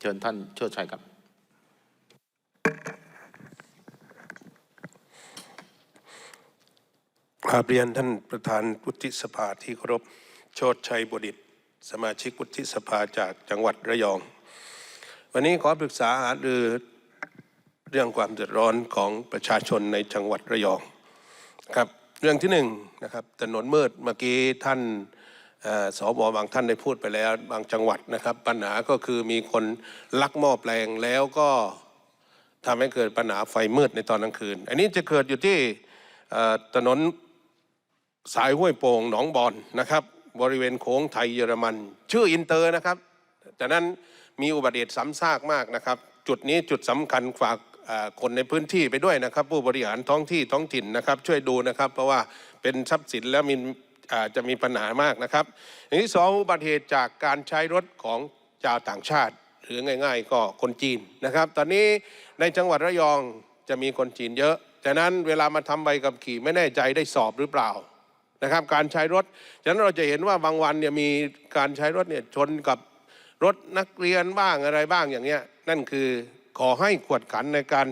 เชิญท่านเชิดชัยครับ กราบเรียนท่านประธานวุฒิสภาที่เคารพโชติชัยบุดิตสมาชิกวุฒิสภาจากจังหวัดระยอง วันนี้ขอปรึกษาหารือเรื่องความเดือดร้อนของประชาชนในจังหวัดระยองครับ เรื่องที่หนึ่งนะครับถนนมืดเมื่อกี้ท่าน เอ่อสบางท่านได้พูดไปแล้วบางจังหวัดนะครับ ปัญหาก็คือมีคนลักหม้อแปลงแล้วก็ทำให้เกิดปัญหาไฟมืดในตอนกลางคืน อันนี้จะเกิดอยู่ที่ถนนสายห้วยโป่งหนองบอนนะครับ บริเวณโค้งไทยเยอรมัน ชื่ออินเตอร์นะครับจากนั้นมีอุบัติเหตุซ้ำซากมากนะครับ จุดนี้จุดสำคัญฝากคนในพื้นที่ไปด้วยนะครับ ผู้บริหารท้องที่ท้องถิ่นนะครับ ช่วยดูนะครับ เพราะว่าเป็นทรัพย์สินแล้วมี อาจะมีปัญหามากนะครับ อย่างที่สองอุบัติเหตุจากการใช้รถของชาวต่างชาติ หรือง่าย ๆ ก็คนจีนนะครับ ตอนนี้ในจังหวัดระยองจะมีคนจีนเยอะจากนั้นเวลามาทำใบขับขี่ไม่แน่ใจได้สอบหรือเปล่านะครับ การใช้รถฉะนั้นเราจะเห็นว่าบางวันเนี่ยมีการใช้รถเนี่ยชนกับรถนักเรียนบ้างอะไรบ้างอย่างเงี้ยนั่นคือขอให้กวดขันในการ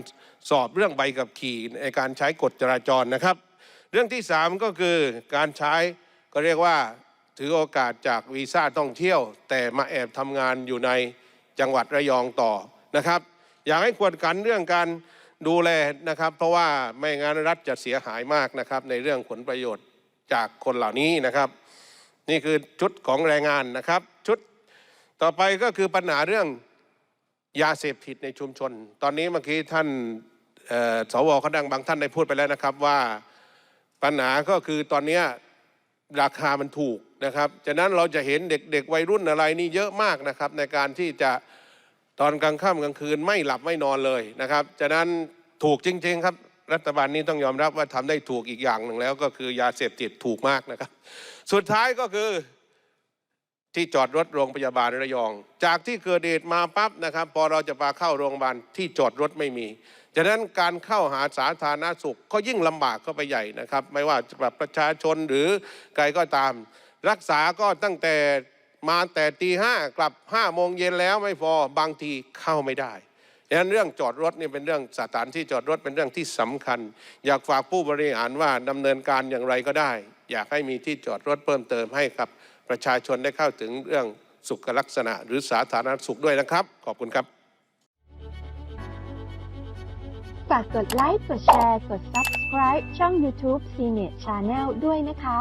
สอบเรื่องใบขับขี่ในการใช้กฎจราจรนะครับ เรื่องที่สามก็คือการใช้ ก็เรียกว่าถือโอกาสจากวีซ่าท่องเที่ยว แต่มาแอบทำงานอยู่ในจังหวัดระยองต่อนะครับ อยากให้กวดขันเรื่องการดูแลนะครับ เพราะว่าไม่งั้นรัฐจะเสียหายมากนะครับ ในเรื่องผลประโยชน์จากคนเหล่านี้นะครับ นี่คือชุดของแรงงานนะครับ ชุดต่อไปก็คือปัญหาเรื่องยาเสพติดในชุมชน ตอนนี้เมื่อกี้ท่านสวเขาดังบางท่านได้พูดไปแล้วนะครับว่าปัญหาก็คือตอนเนี้ย ราคามันถูกนะครับฉะนั้นเราจะเห็นเด็กๆวัยรุ่นอะไรนี่เยอะมากนะครับ ในการที่จะตอนกลางค่ำกลางคืนไม่หลับไม่นอนเลยนะครับฉะนั้นถูกจริง ๆ ครับ รัฐบาลนี้ต้องยอมรับว่าทำได้ถูกอีกอย่างหนึ่งแล้ว ก็คือยาเสพติดถูกมากนะครับ สุดท้ายก็คือ ที่จอดรถโรงพยาบาลระยอง จากที่เกิดเหตุมาปั๊บนะครับ พอเราจะพาเข้าโรงพยาบาลที่จอดรถไม่มีฉะนั้นการเข้าหาสาธารณสุขก็ยิ่งลำบากเข้าไปใหญ่นะครับ ไม่ว่าจะแบบประชาชนหรือใครก็ตาม รักษาก็ตั้งแต่มาแต่ตีห้ากลับห้าโมงเย็นแล้วไม่พอบางทีเข้าไม่ได้ดังนั้นเรื่องจอดรถนี่เป็นเรื่องสถานที่จอดรถเป็นเรื่องที่สำคัญ อยากฝากผู้บริหารว่าดำเนินการอย่างไรก็ได้ อยากให้มีที่จอดรถเพิ่มเติมให้กับ ประชาชนได้เข้าถึงเรื่องสุขลักษณะ หรือสาธารณสุขด้วยนะครับ ขอบคุณครับฝากกดไลค์ กดแชร์ กด Subscribe ช่อง YouTube CNET Channel ด้วยนะคะ